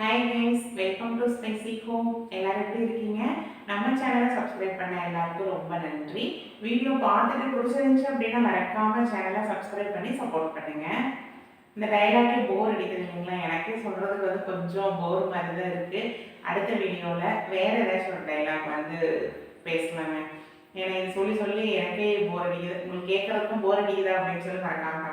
Hi guys welcome to spicy home எல்லாரும் எப்படி இருக்கீங்க? நம்ம சேனலை சப்ஸ்கிரைப் பண்ண எல்லாருக்கும் ரொம்ப நன்றி. வீடியோ பார்த்துட்டு பிடிச்சிருந்துச்சு அப்படின்னா மறக்காம சேனலை சப்ஸ்கிரைப் பண்ணி சப்போர்ட் பண்ணுங்க. இந்த டைலாக்கே போர் அடிக்குது இல்லைங்களா? எனக்கே சொல்றதுக்கு வந்து கொஞ்சம் போர் மாதிரி தான் இருக்கு. அடுத்த வீடியோவில் வேற ஏதாச்சும் ஒரு டைலாக் வந்து பேசலாங்க. ஏன்னா இது சொல்லி சொல்லி எனக்கே போர் அடிக்குது. உங்களுக்கு கேட்கறதுக்கும் போர் அடிக்குதா அப்படின்னு சொல்லி மறக்காம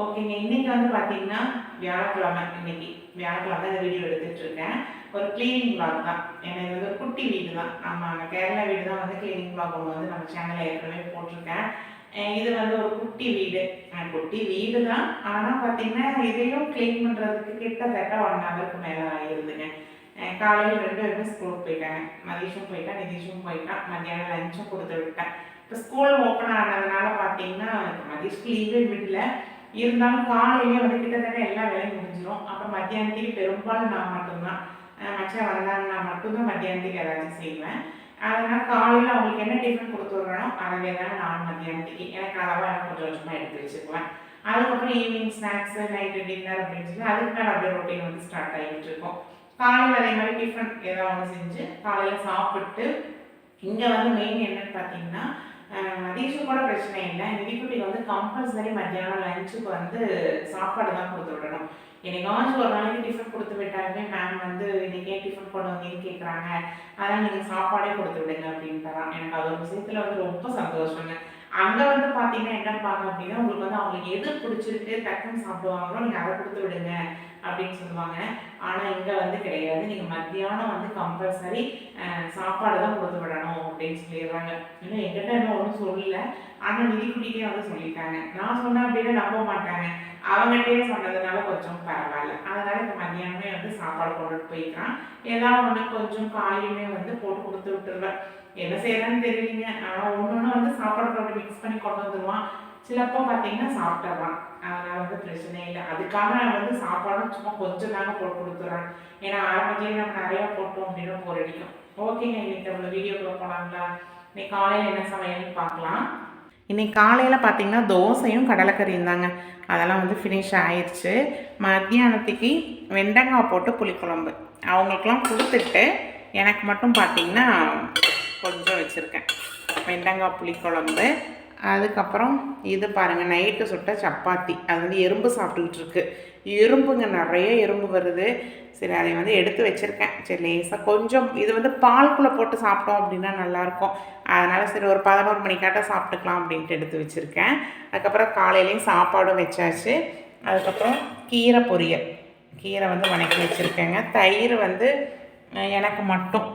ஓகேங்க இன்னைக்கு வந்து பார்த்தீங்கன்னா வியாழக்கிழமை இன்னைக்கு வியாழக்கிழமை இந்த வீடியோ எடுத்துட்டு இருக்கேன் ஒரு கிளீனிங் பிளாக் தான். ஏன்னா இது வந்து குட்டி வீடு தான் நம்ம கேரளா வீடு தான் வந்து கிளீனிங் பிளாக் ஒன்று வந்து நம்ம சேனலில் ஏற்கனவே போட்டிருக்கேன். இது வந்து ஒரு குட்டி வீடு. குட்டி வீடு தான் ஆனால் பார்த்தீங்கன்னா இதையும் க்ளீன் பண்ணுறதுக்கு கிட்டத்தட்ட ஒன் ஹவருக்கு மேலே ஆகிருதுங்க காலையில் ரெண்டு பேருமே ஸ்கூலுக்கு போயிட்டாங்க. மதிஷும் போயிட்டான் நிதிஷும் போயிட்டான். மத்தியானம் லஞ்சும் கொடுத்து விட்டேன். இப்போ ஸ்கூல் ஓப்பன் ஆனதுனால பார்த்தீங்கன்னா மதிஷ்க்கு லீவே விடல. இருந்தாலும் காலையிலேயே வந்து கிட்டத்தட்ட எல்லா வேலையும் முடிஞ்சிடும் அப்புறம் மத்தியானத்துக்கு பெரும்பாலும் நான் மட்டும்தான். அஹ் மச்சான் வந்தாங்கன்னா மட்டும்தான் மத்தியானத்துக்கு ஏதாச்சும் செய்வேன். அதனால் காலையில் அவங்களுக்கு என்ன டிஃபன் கொடுத்து விட்றனோ அதவே தானே நான் மத்தியானத்துக்கு எனக்கு அளவாக எனக்கு கொஞ்சம் கொஞ்சமாக எடுத்து வச்சுக்குவேன். அதுக்கப்புறம் ஈவினிங் ஸ்நாக்ஸு நைட்டு டின்னர் அப்படின்னு சொல்லி அதுக்கு மேலே அப்படியே ரொட்டீன் வந்து ஸ்டார்ட் ஆகிட்டு இருக்கும். காலையில் அதே மாதிரி டிஃபன் ஏதாவது ஒன்று செஞ்சு காலையில் சாப்பிட்டு இங்கே வந்து மெயின் என்னன்னு பார்த்தீங்கன்னா மதியசு கூட பிரச்சனை இல்லை. எங்கள் வீட்டுக்கு வந்து கம்பல்சரி மத்தியானம் லஞ்சுக்கு வந்து சாப்பாடு தான் கொடுத்து விடணும். என்னைக்காச்சும் ஒரு நாளைக்கு டிஃபன் கொடுத்து விட்டாலுமே மேம் வந்து இன்னைக்கே டிஃபன் கொண்டு வந்தீங்கன்னு கேட்குறாங்க அதனால் நீங்கள் சாப்பாடே கொடுத்து விடுங்க அப்படின்னு தரான் எனக்கு அது ஒரு விஷயத்தில் வந்து ரொம்ப சந்தோஷங்க. அங்கே வந்து பார்த்தீங்கன்னா என்ன பாங்க அப்படின்னா உங்களுக்கு வந்து அவங்களுக்கு எது பிடிச்சிருக்கு டக்குன்னு சாப்பிடுவாங்களோ நீங்கள் அதை கொடுத்து விடுங்க. அப்படின்னு சொல்லுவாங்க. ஆனால் இங்கே வந்து கிடையாது. நீங்கள் மத்தியானம் வந்து கம்பல்சரி சாப்பாடு தான் கொடுத்து விடணும் அப்படின்னு சொல்லிடுறாங்க. இன்னும் எங்கிட்ட இன்னும் ஒன்றும் சொல்லல. ஆனால் நிதிக்குட்டிக்கே வந்து சொல்லிட்டாங்க. நான் சொன்னேன் அப்படின்னா நம்ப மாட்டாங்க. அவங்ககிட்டயே சொன்னதுனால கொஞ்சம் பரவாயில்ல. அதனால இப்போ மத்தியானமே வந்து சாப்பாடு கொண்டுட்டு போய்க்கிறான். ஏதாவது ஒன்று கொஞ்சம் காயுமே வந்து போட்டு கொடுத்து விட்டுருவேன். என்ன செய்யறான்னு தெரியலீங்க. ஆனால் ஒன்று ஒன்று வந்து சாப்பாடு போட்டு மிக்ஸ் பண்ணி கொண்டு வந்துடுவான் சிலப்போ பார்த்தீங்கன்னா சாப்பிட்டுறான் அதனால வந்து பிரச்சனை இல்லை. அதுக்காக நான் வந்து சாப்பாடும் சும்மா கொஞ்சம் தாங்க போட்டு கொடுத்துட்றான் ஏன்னா ஆரம்பத்துலேயே நம்ம நிறையா போட்டோம் அப்படின்னு போர் அடிக்கும். ஓகேங்க இன்னைக்கு நம்ம வீடியோக்குள்ள போகலாங்களா இன்னைக்கு காலையில் என்ன சமையல்னு பார்க்கலாம். இன்னைக்கு காலையில் பார்த்தீங்கன்னா தோசையும் கடலைக்கறியும் தாங்க. அதெல்லாம் வந்து ஃபினிஷ் ஆயிடுச்சு மத்தியானத்துக்கு வெண்டங்காய் போட்டு புளிக்குழம்பு. அவங்களுக்கெல்லாம் கொடுத்துட்டு எனக்கு மட்டும் பார்த்தீங்கன்னா கொஞ்சம் வச்சுருக்கேன். வெண்டங்காய் புளிக்குழம்பு. அதுக்கப்புறம் இது பாருங்கள் நைட்டு சுட்ட சப்பாத்தி. அது வந்து எறும்பு சாப்பிட்டுக்கிட்டு இருக்குது எறும்புங்க நிறைய எறும்பு வருது. சரி அதை வந்து எடுத்து வச்சுருக்கேன். சரி லேசாக கொஞ்சம் இது வந்து பால்குள்ளே போட்டு சாப்பிட்டோம் அப்படின்னா நல்லாயிருக்கும். அதனால் சரி ஒரு பதினோரு மணிக்காட்ட சாப்பிட்டுக்கலாம் அப்படின்ட்டு எடுத்து வச்சுருக்கேன். அதுக்கப்புறம் காலையிலையும் சாப்பாடும் வச்சாச்சு. அதுக்கப்புறம் கீரை பொரியல். கீரை வந்து வணக்கி வச்சுருக்கேங்க. தயிர் வந்து எனக்கு மட்டும்.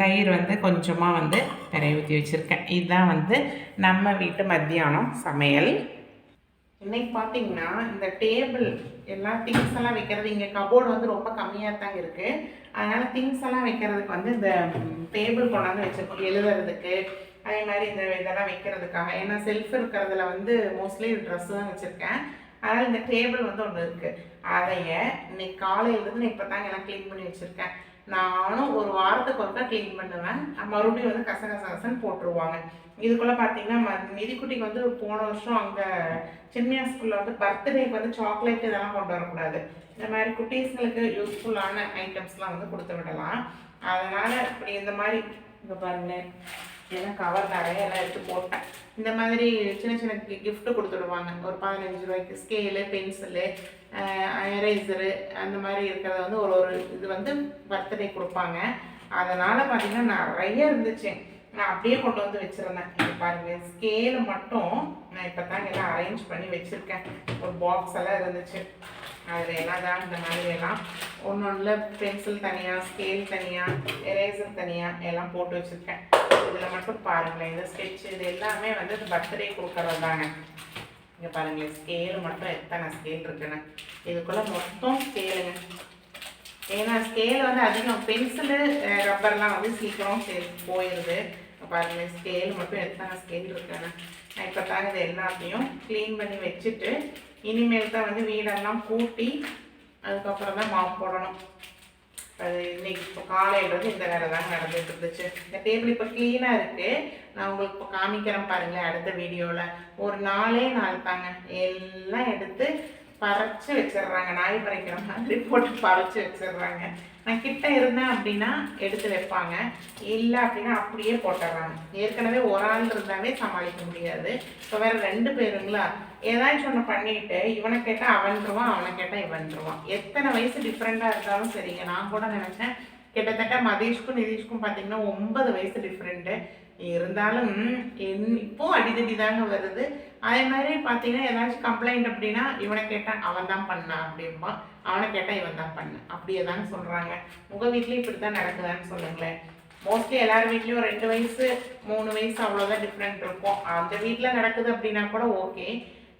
தயிர் வந்து கொஞ்சமாக வந்து நிறைய ஊற்றி வச்சுருக்கேன். இதுதான் வந்து நம்ம வீட்டு மத்தியானம் சமையல். இன்னைக்கு பார்த்தீங்கன்னா இந்த டேபிள் எல்லா திங்ஸ் எல்லாம் வைக்கிறது இங்கே கபோர்டு வந்து ரொம்ப கம்மியாக தாங்க இருக்குது அதனால் திங்ஸ் எல்லாம் வைக்கிறதுக்கு வந்து இந்த டேபிள் கொண்டாந்து வச்சிருக்கோம். எழுதுறதுக்கு அதே மாதிரி இந்த இதெல்லாம் வைக்கிறதுக்காக. ஏன்னா செல்ஃப் இருக்கிறதுல வந்து மோஸ்ட்லி ட்ரெஸ் தான் வச்சுருக்கேன். அதனால் இந்த டேபிள் வந்து ஒன்று இருக்குது அதைய இன்னைக்கு காலையிலேருந்து இப்போ தாங்க எல்லாம் க்ளீன் பண்ணி வச்சுருக்கேன். நானும் ஒரு வாரத்துக்கு ஒருக்கா க்ளீன் பண்ணுவேன். மறுபடியும் வந்து கச கசன்னு போட்டுருவாங்க. இதுக்குள்ளே பார்த்தீங்கன்னா ம- மிதிக்குட்டிக்கு வந்து போன வருஷம் அங்கே சின்மியா ஸ்கூலில் வந்து பர்த்டேக்கு வந்து சாக்லேட் இதெல்லாம் கொண்டு வரக்கூடாது. இந்த மாதிரி குட்டீஸ்களுக்கு யூஸ்ஃபுல்லான ஐட்டம்ஸ்லாம் வந்து கொடுத்து விடலாம். அதனால் இப்படி இந்த மாதிரி இங்கே பாருங்களேன் ஏன்னா கவர் நிறைய எல்லாம் எடுத்து போட்டேன். இந்த மாதிரி சின்ன சின்ன கிஃப்ட்டு கொடுத்துடுவாங்க ஒரு பதினஞ்சு ரூபாய்க்கு ஸ்கேலு பென்சிலு எரேசரு அந்த மாதிரி இருக்கிறத வந்து ஒரு ஒரு இது வந்து பர்த்டே கொடுப்பாங்க. அதனால் பார்த்தீங்கன்னா நிறைய இருந்துச்சு. நான் அப்படியே கொண்டு வந்து வச்சுருந்தேன். இது பாருங்க ஸ்கேலு மட்டும் நான் இப்போ தான் எல்லாம் அரேஞ்ச் பண்ணி வச்சுருக்கேன். ஒரு பாக்ஸ் எல்லாம் இருந்துச்சு. அதில் எல்லாம் தான் இந்த மாதிரி எல்லாம் ஒன்று ஒன்றில் பென்சில் தனியாக ஸ்கேல் தனியாக எரேசர் தனியாக எல்லாம் போட்டு வச்சுருக்கேன். இதில் மட்டும் பாருங்களேன் இந்த ஸ்கெட்ச் இது எல்லாமே வந்து பர்த்டே கொடுக்குறது தாங்க. இங்கே பாருங்களேன் ஸ்கேலு மட்டும் எத்தனை ஸ்கேல் இருக்குன்னு. இதுக்குள்ளே மொத்தம் ஸ்கேலுங்க ஏன்னா ஸ்கேல் வந்து அதிகம். பென்சிலு ரப்பர்லாம் வந்து சீக்கிரம் சே போயிடுது பாருங்கள் ஸ்கேல் மட்டும் எத்தனை ஸ்கேல் இருக்கானே நான் இப்போ தாங்க இது எல்லாத்தையும் க்ளீன் பண்ணி வச்சுட்டு இனிமேல் தான் வந்து வீடெல்லாம் கூட்டி அதுக்கப்புறம் தான் மாப் போடணும். அது இன்னைக்கு இப்போ காலையில் வந்து இந்த வேலை தான் நடந்துட்டு இருந்துச்சு. இந்த டேபிள் இப்போ க்ளீனாக இருக்குது நான் உங்களுக்கு இப்போ காமிக்கிறேன் பாருங்களேன் அடுத்த வீடியோவில் ஒரு நாளே நாள் தாங்க. எல்லாம் எடுத்து பறிச்சு வச்சிடுறாங்க. நாய் பறிக்கிற மாதிரி போட்டு பறிச்சு வச்சிடுறாங்க. நான் கிட்ட இருந்தேன் அப்படின்னா எடுத்து வைப்பாங்க. இல்லை அப்படின்னா அப்படியே போட்டுடுறாங்க. ஏற்கனவே ஒரு ஆள் இருந்தாலே சமாளிக்க முடியாது. இப்போ வேற ரெண்டு பேருங்களா? ஏதாச்சும் ஒன்று பண்ணிட்டு இவனை கேட்டால் அவன்ருவான் அவனை கேட்டால் இவன்ருவான் எத்தனை வயசு டிஃப்ரெண்ட்டாக இருந்தாலும் சரிங்க. நான் கூட நினச்சேன் கிட்டத்தட்ட மதீஷ்க்கும் நிதிஷ்க்கும் பார்த்தீங்கன்னா ஒன்பது வயசு டிஃப்ரெண்ட்டு இருந்தாலும் என் இப்போ அடிதடி தாங்க வருது. அதே மாதிரி பார்த்தீங்கன்னா ஏதாச்சும் கம்ப்ளைண்ட் அப்படின்னா இவனை கேட்டால் அவன் தான் பண்ணான் அப்படின்பா அவனை கேட்டால் இவன் தான் பண்ண. அப்படியே தாங்க சொல்கிறாங்க உங்கள் வீட்லேயும் இப்படி தான் நடக்குதான்னு சொல்லுங்களேன். மோஸ்ட்லி எல்லார் வீட்லேயும் ரெண்டு வயசு மூணு வயசு அவ்வளோதான் டிஃப்ரெண்ட் இருக்கும். அந்த வீட்டில் நடக்குது அப்படின்னா கூட ஓகே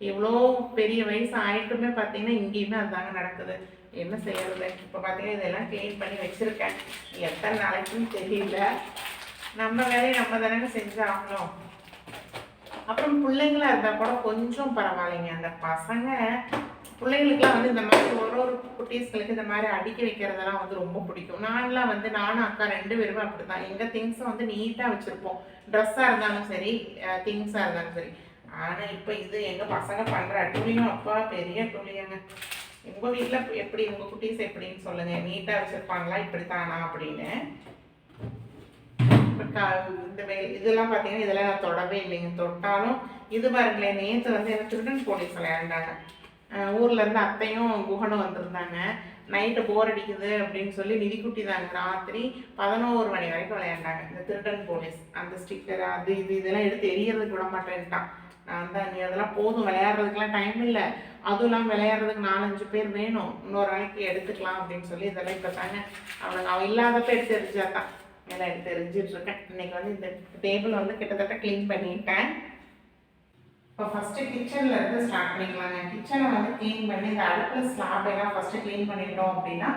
இவ்வளோ பெரிய வயசு ஆயிட்டுமே பார்த்தீங்கன்னா இங்கேயுமே அதுதாங்க நடக்குது. என்ன செய்யறது? இப்போ பார்த்தீங்கன்னா இதெல்லாம் க்ளீன் பண்ணி வச்சுருக்கேன். எத்தனை நாளைக்குன்னு தெரியல. நம்ம வேலையை நம்ம தானே செஞ்சு ஆகணும் அப்புறம் பிள்ளைங்களா இருந்தால் கூட கொஞ்சம் பரவாயில்லைங்க. அந்த பசங்க பிள்ளைங்களுக்குலாம் வந்து இந்த மாதிரி ஒரு ஒரு குட்டீஸ்களுக்கு இந்த மாதிரி அடுக்கி வைக்கிறதெல்லாம் வந்து ரொம்ப பிடிக்கும். நான்லாம் வந்து நானும் அக்கா ரெண்டு பேருமே அப்படி தான் எங்கள் திங்ஸை வந்து நீட்டாக வச்சுருப்போம். ட்ரெஸ்ஸாக இருந்தாலும் சரி திங்ஸாக இருந்தாலும் சரி. ஆனால் இப்போ இது எங்கள் பசங்க பண்ணுற துணியும் அப்பா பெரிய துணியங்க உங்கள் வீட்டில் எப்படி உங்கள் குட்டீஸ் எப்படின்னு சொல்லுங்கள் நீட்டாக வச்சுருப்பாங்களா? இப்படி தானா அப்படின்னு. இந்த இதெல்லாம் பார்த்தீங்கன்னா இதெல்லாம் நான் தொடவே இல்லைங்க. தொட்டாலும் இது பாருங்களேன் நேற்று வந்து எனக்கு திருடன் போலீஸ் விளையாண்டாங்க. ஊர்லேருந்து அத்தையும் குகனும் வந்திருந்தாங்க. நைட்டு போர் அடிக்குது அப்படின்னு சொல்லி நிதிக்குட்டி தாங்க ராத்திரி பதினோரு மணி வரைக்கும் விளையாண்டாங்க. இந்த திருடன் போலீஸ். அந்த ஸ்டிக்கர் அது இது இதெல்லாம் எடுத்து எரியறதுக்கு விட மாட்டேன்ட்டான். நான் தான் நீ அதெல்லாம் போதும். விளையாடுறதுக்கெல்லாம் டைம் இல்லை. அதுவும் இல்லாமல் விளையாடுறதுக்கு நாலஞ்சு பேர் வேணும். இன்னொரு நாளைக்கு எடுத்துக்கலாம் அப்படின்னு சொல்லி இதெல்லாம் இப்போ தாங்க அவனுக்கு அவன் இல்லாதப்ப எடுத்து எரிஞ்சாதான். எல்லாம் எடுத்து இருக்கேன் இன்னைக்கு வந்து இந்த டேபிள் வந்து கிட்டத்தட்ட க்ளீன் பண்ணிட்டேன். இப்போ ஃபஸ்ட்டு கிச்சனில் இருந்து ஸ்டார்ட் பண்ணிக்கலாங்க. கிச்சனை வந்து க்ளீன் பண்ணி இந்த அடுப்பில் ஸ்லாப் எல்லாம் ஃபஸ்ட்டு க்ளீன் பண்ணிட்டோம் அப்படின்னா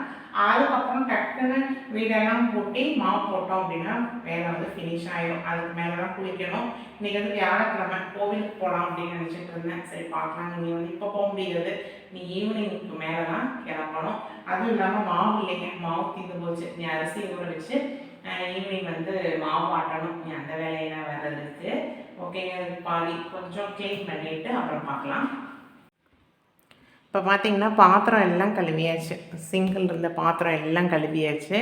அதுக்கப்புறம் டக்குன்னு வீடெல்லாம் போட்டி மாவு போட்டோம் அப்படின்னா வேலை வந்து ஃபினிஷ் ஆகிடும் அதுக்கு மேலே தான் குளிக்கணும். இன்றைக்கி வந்து வியாழக்கிழமை கோவிலுக்கு போகலாம் அப்படின்னு நினச்சிட்டு இருந்தேன். சரி பார்க்கலாம். நீங்கள் வந்து இப்போ போக முடியாது நீ ஈவினிங்க்கு மேலே தான் கிளம்பணும். அதுவும் இல்லாமல் மாவு இல்லைங்க. மாவு தீர்ந்து போச்சு. நீ அரிசி ஊற வச்சு ஈவினிங் வந்து மாவு ஆட்டணும். அந்த வேலையெல்லாம் வர்றதுக்கு ஓகேங்க பாதி கொஞ்சம் க்ளீன் பண்ணிவிட்டு அப்புறம் பார்க்கலாம். இப்போ பார்த்தீங்கன்னா பாத்திரம் எல்லாம் கழுவியாச்சு. சிங்கிள் இருந்த பாத்திரம் எல்லாம் கழுவியாச்சு.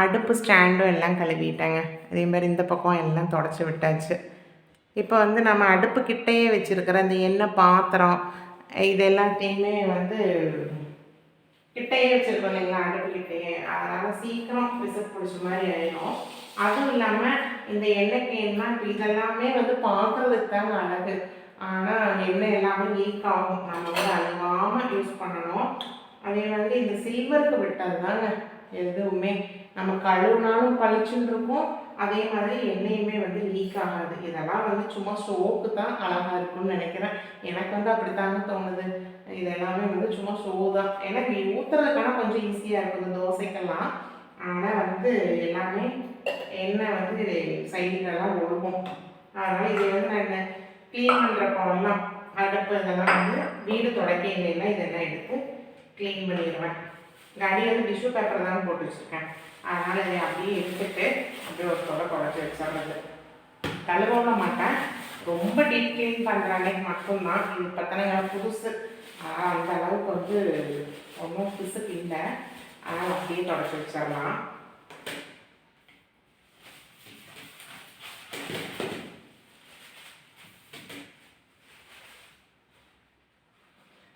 அடுப்பு ஸ்டாண்டும் எல்லாம் கழுவிட்டேங்க. அதே மாதிரி இந்த பக்கம் எல்லாம் தொடச்சி விட்டாச்சு. இப்போ வந்து நம்ம அடுப்பு கிட்டேயே வச்சுருக்கிற அந்த எண்ணெய் பாத்திரம் இது எல்லாத்தையுமே வந்து கிட்டையே வச்சுருக்கோம் இல்லைங்களா அடுப்புக்கிட்டையே அதனால் சீக்கிரம் விசில் பிடிச்ச மாதிரி ஆயிடும். அதுவும் இல்லாமல் இந்த எண்ணெய் கேன்லாம் இதெல்லாமே வந்து பார்க்குறதுக்கு தாங்க அழகு ஆனால் எண்ணெய் எல்லாமே லீக் ஆகும். நம்ம வந்து அழுகாமல் யூஸ் பண்ணணும். அதே மாதிரி இந்த சில்வருக்கு விட்டது தாங்க எதுவுமே. நம்ம கழுவுனாலும் பளிச்சுன்னு இருக்கும். அதே மாதிரி எண்ணெயுமே வந்து லீக் ஆகாது. இதெல்லாம் வந்து சும்மா சோப்பு தான் அழகாக இருக்கும்னு நினைக்கிறேன். எனக்கு வந்து அப்படித்தாங்க தோணுது. இது எல்லாமே வந்து சும்மா ஷோ தான் எனக்கு ஊற்றுறதுக்கான கொஞ்சம் ஈஸியாக இருக்குது தோசைக்கெல்லாம். ஆனால் வந்து எல்லாமே எண்ணெய் வந்து சைடுலலாம் ஒழுகும். அதனால் இதை வந்து நான் என்ன க்ளீன் பண்ணுறப்போலாம் அடுப்பு இதெல்லாம் வந்து வீடு தொடக்க இல்லைன்னா இதெல்லாம் எடுத்து க்ளீன் பண்ணிடுவேன். கடி வந்து டிஷ்யூ பேப்பர் தான் போட்டு வச்சுருக்கேன். அதனால் இதை அப்படியே எடுத்துட்டு அப்படியே ஒரு தொலை குழச்சி வச்சிடுறது. கழுவ மாட்டேன். ரொம்ப டீப் க்ளீன் பண்ணுற அன்னைக்கு மட்டும்தான். இது பார்த்தோன்னா புதுசு. அந்த அளவுக்கு வந்து ஒன்றும் பிசுக்கு இல்லை. அதனால் அப்படியே தொடச்சி வச்சிடலாம்.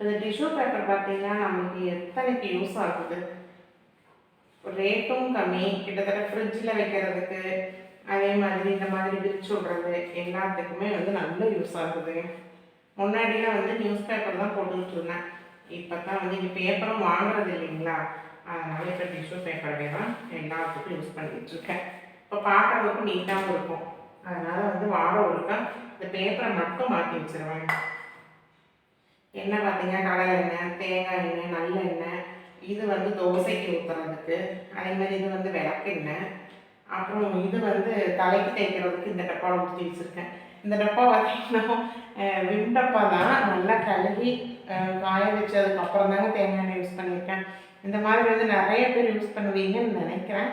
இந்த டிஷ்யூ பேப்பர் பார்த்தீங்கன்னா நம்மளுக்கு எத்தனைக்கு யூஸ் ஆகுது? ரேட்டும் கம்மி. கிட்டத்தட்ட ஃப்ரிட்ஜில் வைக்கிறதுக்கு அதே மாதிரி இந்த மாதிரி விரிச்சு விடுறது எல்லாத்துக்குமே வந்து நல்ல யூஸ் ஆகுது. முன்னாடிலாம் வந்து நியூஸ் பேப்பர் தான் போட்டுக்கிட்டு இருந்தேன். இப்போ தான் வந்து இங்கே பேப்பரும் வாங்குறது இல்லைங்களா? அதனால் இப்போ டிஷ்யூ பேப்பரே தான் எல்லாத்துக்கும் யூஸ் பண்ணிகிட்டு இருக்கேன். இப்போ பார்க்குறதுக்கும் நீட்டாகவும் இருக்கும். அதனால் வந்து வாரம் ஒருக்கா இந்த பேப்பரை மட்டும் மாற்றி வச்சுருவேன். எண்ணெய் பார்த்தீங்கன்னா கடலை எண்ணெய் தேங்காய் எண்ணெய் நல்லெண்ணெய் இது வந்து தோசைக்கு ஊற்றுறதுக்கு அதே மாதிரி இது வந்து விளக்கெண்ணெய். அப்புறம் இது வந்து தலைக்கு தேய்க்கிறதுக்கு இந்த டப்பாவை ஊற்றி வச்சுருக்கேன் இந்த டப்பா பார்த்தீங்கன்னா விம் டப்பா தான். நல்லா கழுவி காய வச்சதுக்கு அப்புறம் தாங்க தேங்காய் எண்ணெய் யூஸ் பண்ணியிருக்கேன். இந்த மாதிரி வந்து நிறைய பேர் யூஸ் பண்ணுவீங்கன்னு நினைக்கிறேன்.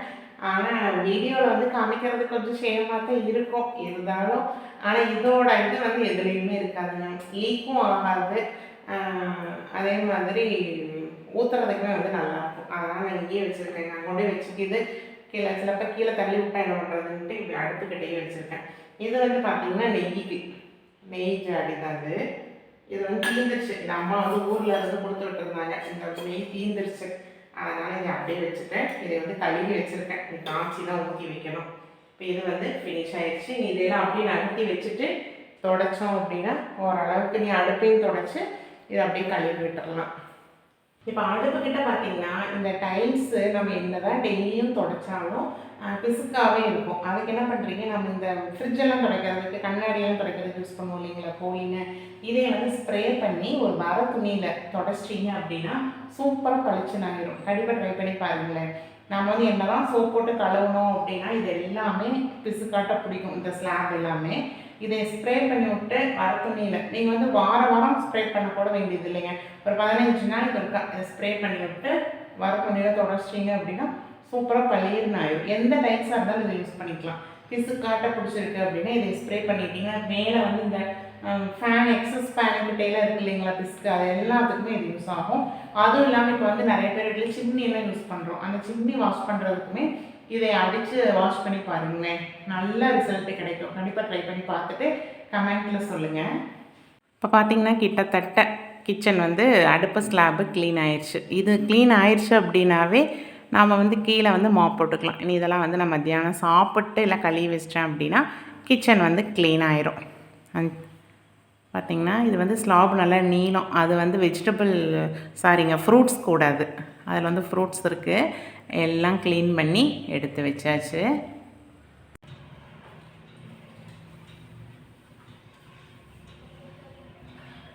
ஆனால் வீடியோவில் வந்து காமிக்கிறது கொஞ்சம் சேமாக தான் இருக்கும். இருந்தாலும் ஆனால் இதோட இது வந்து எதுலேயுமே இருக்காதுங்க. லீக்கும் ஆகாது. அதே மாதிரி ஊற்றுறதுக்குமே வந்து நல்லாயிருக்கும் அதனால் நான் இங்கேயே வச்சுருக்கேன். நான் கொண்டு வச்சுக்கிது கீழே சிலப்போ கீழே தள்ளி விட்டா என்ன பண்ணுறதுன்ட்டு இப்படி அடுப்புக்கிட்டேயே வச்சுருக்கேன். இது வந்து பார்த்தீங்கன்னா நெய்க்கு. நெய் ஜாடி தான் அது இது வந்து தீந்துருச்சு. இந்த அம்மா வந்து ஊரில் இருந்து கொடுத்து விட்டுருந்தாங்க. இந்த நெய் தீந்துருச்சு. அதனால் இதை அப்படியே வச்சுட்டேன். இதை வந்து கழுவி வச்சுருக்கேன். இது காய்ச்சி தான் ஊற்றி வைக்கணும். இப்போ இது வந்து ஃபினிஷ் ஆகிடுச்சு நீ இதெல்லாம் அப்படியே நகர்த்தி வச்சுட்டு தொடச்சோம் அப்படின்னா ஓரளவுக்கு நீ அடுப்பையும் தொடச்சி இதை அப்படியே கழுவி விட்டுடலாம் இப்போ அடுப்புக்கிட்ட பார்த்தீங்கன்னா இந்த டைல்ஸு நம்ம என்னதான் டெய்லியும் தொடச்சாலும் பிசுக்காகவே இருக்கும். அதுக்கு என்ன பண்ணுறீங்க நம்ம இந்த ஃப்ரிட்ஜெல்லாம் துடைக்கிறதுக்கு கண்ணாடியெல்லாம் துடைக்கிறதுக்கு யூஸ் பண்ணுவோம் இல்லைங்களா? கோழின்னு இதை வந்து ஸ்ப்ரே பண்ணி ஒரு வர துணியில் தொடச்சிட்டீங்க அப்படின்னா சூப்பராக பளிச்சுன்னு ஆகிடும் கண்டிப்பாக ட்ரை பண்ணி பாருங்களேன். நம்ம வந்து என்னதான் சோப் போட்டு கழுவணும் அப்படின்னா இது எல்லாமே பிசுக்காட்ட பிடிக்கும் இந்த ஸ்லாப் எல்லாமே. இதை ஸ்ப்ரே பண்ணி விட்டு வர துணியில் நீங்கள் வந்து வார வாரம் ஸ்ப்ரே பண்ண கூட வேண்டியது இல்லைங்க. ஒரு பதினஞ்சு நாளைக்கு இருக்கா இதை ஸ்ப்ரே பண்ணி விட்டு வர துணியில் தொடச்சிட்டிங்க அப்படின்னா சூப்பராக பளிர்னு ஆயிடும் எந்த டைப்ஸாக இருந்தாலும் இதை யூஸ் பண்ணிக்கலாம். பிசுக்காட்ட பிடிச்சிருக்கு அப்படின்னா இதை ஸ்ப்ரே பண்ணிட்டீங்கன்னா மேலே வந்து இந்த ஃபேன் எக்ஸஸ் ஃபேன் டெய்லர் இருக்கு இல்லைங்களா பிஸ்க்கு அது எல்லாத்துக்குமே இது யூஸ் ஆகும். அதுவும் இல்லாமல் இப்போ வந்து நிறைய பேர் வீட்டில் சிம்னியெல்லாம் யூஸ் பண்ணுறோம் அந்த சிம்னி வாஷ் பண்ணுறதுக்குமே இதை அடித்து வாஷ் பண்ணி பாருங்களேன். நல்ல ரிசல்ட்டு கிடைக்கும். கண்டிப்பாக ட்ரை பண்ணி பார்த்துட்டு கமெண்ட்டில் சொல்லுங்கள் இப்போ பார்த்தீங்கன்னா கிட்டத்தட்ட கிச்சன் வந்து அடுப்பு ஸ்லாபு க்ளீன் ஆயிடுச்சு இது க்ளீன் ஆயிடுச்சு அப்படின்னாவே நாம் வந்து கீழே வந்து மாப் போட்டுக்கலாம். இனி இதெல்லாம் வந்து நான் மத்தியானம் சாப்பிட்டு இல்லை கழுவி வச்சிட்டேன் அப்படின்னா கிச்சன் வந்து க்ளீன் ஆயிரும். அந்- பார்த்திங்கன்னா இது வந்து ஸ்லாப் நல்லா நீளம். அது வந்து வெஜிடபிள் சாரிங்க ஃப்ரூட்ஸ் கூடாது அதில் வந்து ஃப்ரூட்ஸ் இருக்குது எல்லாம் க்ளீன் பண்ணி எடுத்து வச்சாச்சு.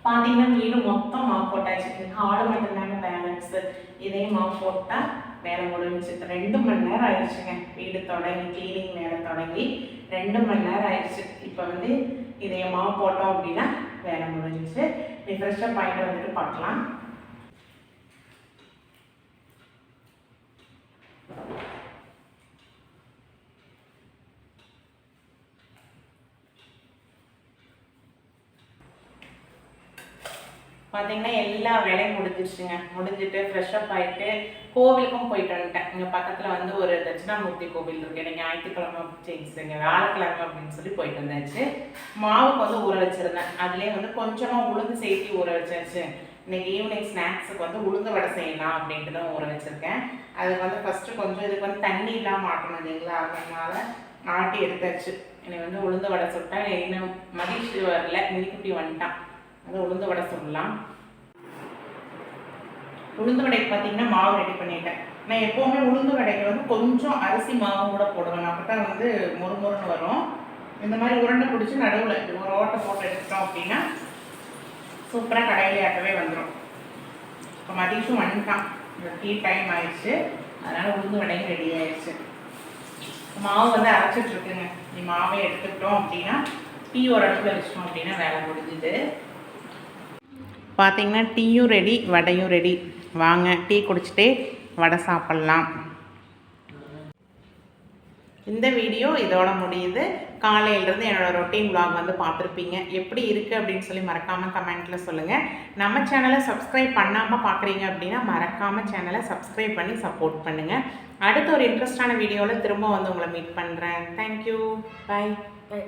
பார்த்தீங்கன்னா வீடு மொத்தம் மாப் போட்டாச்சு. ஹால் மட்டும்தாங்க பேலன்ஸு இதையும் மாப் போட்டால் வேலை முடிஞ்சு ரெண்டு மணி நேரம் ஆயிடுச்சுங்க. வீடு தொடங்கி க்ளீனிங் வேலை தொடங்கி ரெண்டு மணி நேரம் ஆயிடுச்சு. இப்போ வந்து இதை மாவு போட்டோம் அப்படின்னா வேலை முடிஞ்சிச்சு நீ ஃப்ரெஷ்ஷாக பாயிண்ட் வந்துட்டு பார்க்கலாம். பார்த்தீங்கன்னா எல்லா வேலையும் முடிஞ்சிருச்சுங்க. முடிஞ்சிட்டு ஃப்ரெஷ்அப் ஆகிட்டு கோவிலுக்கும் போயிட்டு வந்துட்டேன். இங்கே பக்கத்தில் வந்து ஒரு தட்சிணாமூர்த்தி கோவில் இருக்குது எனக்கு ஞாயிற்றுக்கிழமை சேஞ்சுங்க வியாழக்கிழமை அப்படின்னு சொல்லி போயிட்டு வந்தாச்சு. மாவுக்கு வந்து ஊற வச்சிருந்தேன். அதுலேயே வந்து கொஞ்சமாக உளுந்து சேர்த்து ஊற வச்சாச்சு. இன்னைக்கு ஈவினிங் ஸ்நாக்ஸுக்கு வந்து உளுந்து வடை செய்யலாம் அப்படின்ட்டு தான் ஊற வச்சிருக்கேன். அதுக்கு வந்து ஃபஸ்ட்டு கொஞ்சம் இதுக்கு வந்து தண்ணி இல்லாமல் மாட்டணும் இல்லைங்களா? அதனால ஆட்டி எடுத்தாச்சு. என்னை வந்து உளுந்து வடை சுட்டா இன்னும் மகிழ்ச்சி வரல. மினிக்குட்டி வந்துட்டான். அது உளுந்து வடை சொல்லலாம். உளுந்து வடைக்கு பார்த்தீங்கன்னா மாவு ரெடி பண்ணிட்டேன். நான் எப்போவுமே உளுந்து வடைக்கு வந்து கொஞ்சம் அரிசி மாவு கூட போடுவேன். அப்போ தான் வந்து மொறு மொறுன்னு வரும். இந்த மாதிரி உருண்டை பிடிச்சி நடுவில் ஒரு ஓட்டை போட்டு எடுத்துட்டோம் அப்படின்னா சூப்பராக கடையிலே ஆட்டவே வந்துடும் இப்போ மதியம் வந்துட்டான் இந்த டீ டைம் ஆயிடுச்சு. அதனால் உளுந்து வடையும் ரெடி ஆயிடுச்சு. மாவு வந்து அரைச்சிட்ருக்குங்க நீ மாவே எடுத்துக்கிட்டோம் அப்படின்னா டீ ஒரு இடத்துல வச்சிட்டோம் அப்படின்னா வேலை முடிஞ்சுது. பார்த்தீங்கன்னா டீயும் ரெடி வடையும் ரெடி வாங்க டீ குடிச்சிட்டே வடை சாப்பிட்லாம். இந்த வீடியோ இதோட முடியுது. காலையிலேருந்து என்னோடய ரொட்டீன் vlog வந்து பார்த்துருப்பீங்க. எப்படி இருக்குது அப்படின்னு சொல்லி மறக்காமல் கமெண்ட்டில் சொல்லுங்கள் நம்ம சேனலை சப்ஸ்கிரைப் பண்ணாமல் பார்க்குறீங்க அப்படின்னா மறக்காமல் சேனலை சப்ஸ்கிரைப் பண்ணி சப்போர்ட் பண்ணுங்கள் அடுத்த ஒரு இன்ட்ரெஸ்டான வீடியோவில் திரும்ப வந்து உங்களை மீட் பண்ணுறேன் தேங்க்யூ பை பை